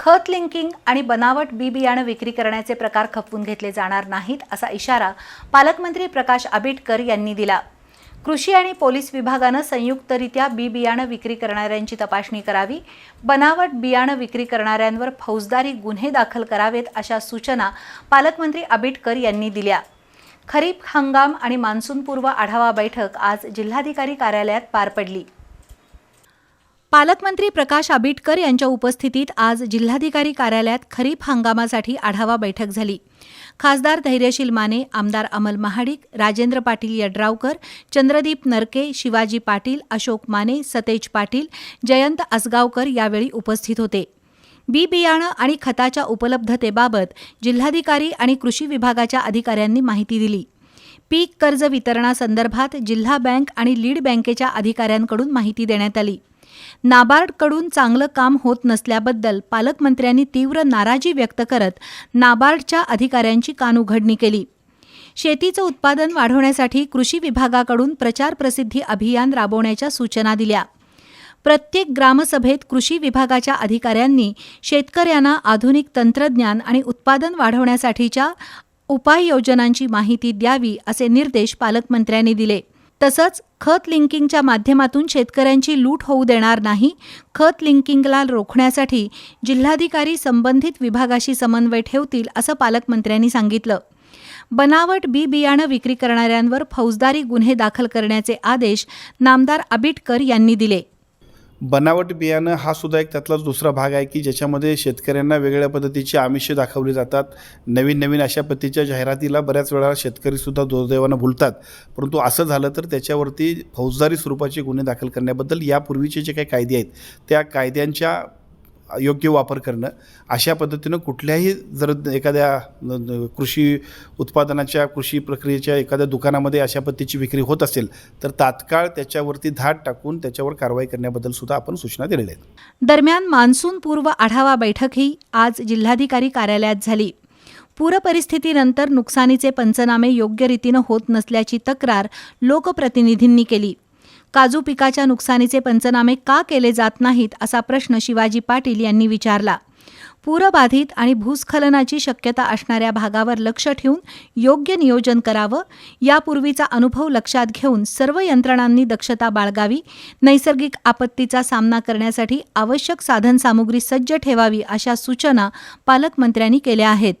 खत लिंकिंग आणि बनावट बी बियाणं विक्री करण्याचे प्रकार खपवून घेतले जाणार नाहीत असा इशारा पालकमंत्री प्रकाश आबिटकर यांनी दिला. कृषी आणि पोलीस विभागानं संयुक्तरित्या बी बियाणं विक्री करणाऱ्यांची तपासणी करावी बनावट बियाणं विक्री करणाऱ्यांवर फौजदारी गुन्हे दाखल करावेत अशा सूचना पालकमंत्री आबिटकर यांनी दिल्या. खरीप हंगाम आणि मान्सूनपूर्व आढावा बैठक आज जिल्हाधिकारी कार्यालयात पार पडली. पालकमंत्री प्रकाश आबिटकर यांच्या उपस्थितीत आज जिल्हाधिकारी कार्यालयात खरीप हंगामासाठी आढावा बैठक झाली. खासदार धैर्यशील माने आमदार अमल महाडिक राजेंद्र पाटील यड्रावकर चंद्रदीप नरके शिवाजी पाटील अशोक माने सतेज पाटील जयंत असगावकर यावेळी उपस्थित होते. बी बियाणं आणि खताच्या उपलब्धतेबाबत जिल्हाधिकारी आणि कृषी विभागाच्या अधिकाऱ्यांनी माहिती दिली. पीक कर्ज वितरणासंदर्भात जिल्हा बँक आणि लीड बँकेच्या अधिकाऱ्यांकडून माहिती देण्यात आली. नाबार्डकडून चांगलं काम होत नसल्याबद्दल पालकमंत्र्यांनी तीव्र नाराजी व्यक्त करत नाबार्डच्या अधिकाऱ्यांची कानउघडणी केली. शेतीचं उत्पादन वाढवण्यासाठी कृषी विभागाकडून प्रचार प्रसिद्धी अभियान राबवण्याच्या सूचना दिल्या. प्रत्येक ग्रामसभेत कृषी विभागाच्या अधिकाऱ्यांनी शेतकऱ्यांना आधुनिक तंत्रज्ञान आणि उत्पादन वाढवण्यासाठीच्या उपाययोजनांची माहिती द्यावी असे निर्देश पालकमंत्र्यांनी दिले. तसंच खत लिंकिंगच्या माध्यमातून शेतकऱ्यांची लूट होऊ देणार नाही. खत लिंकिंगला रोखण्यासाठी जिल्हाधिकारी संबंधित विभागाशी समन्वय ठेवतील असं पालकमंत्र्यांनी सांगितलं. बनावट बी बियाणं विक्री करणाऱ्यांवर फौजदारी गुन्हे दाखल करण्याचे आदेश नामदार आबिटकर यांनी दिले. बनावट बियाणं हा सुद्धा एक त्यातलाच दुसरा भाग आहे की ज्याच्यामध्ये शेतकऱ्यांना वेगळ्या पद्धतीची आमिषे दाखवली जातात. नवीन नवीन अशा पद्धतीच्या जाहिरातीला बऱ्याच वेळा शेतकरीसुद्धा दुर्दैवानं भुलतात. परंतु असं झालं तर त्याच्यावरती फौजदारी स्वरूपाचे गुन्हे दाखल करण्याबद्दल यापूर्वीचे जे काही कायदे आहेत त्या कायद्यांच्या योग्य वापर करणं अशा पद्धतीनं कुठल्याही जर एखाद्या कृषी उत्पादनाच्या कृषी प्रक्रियेच्या एखाद्या दुकानामध्ये अशा पद्धतीची विक्री होत असेल तर तात्काळ त्याच्यावरती धाड टाकून त्याच्यावर कारवाई करण्याबद्दल सुद्धा आपण सूचना दिलेल्या आहेत. दरम्यान मान्सूनपूर्व आढावा बैठकही आज जिल्हाधिकारी कार्यालयात झाली. पूरपरिस्थितीनंतर नुकसानीचे पंचनामे योग्य रीतीनं होत नसल्याची तक्रार लोकप्रतिनिधींनी केली. काजू पिकाच्या नुकसानीचे पंचनामे का केले जात नाहीत असा प्रश्न शिवाजी पाटील यांनी विचारला. पूरबाधित आणि भूस्खलनाची शक्यता असणाऱ्या भागावर लक्ष ठेवून योग्य नियोजन करावं यापूर्वीचा अनुभव लक्षात घेऊन सर्व यंत्रणांनी दक्षता बाळगावी नैसर्गिक आपत्तीचा सामना करण्यासाठी आवश्यक साधनसामुग्री सज्ज ठेवावी अशा सूचना पालकमंत्र्यांनी केल्या आहेत.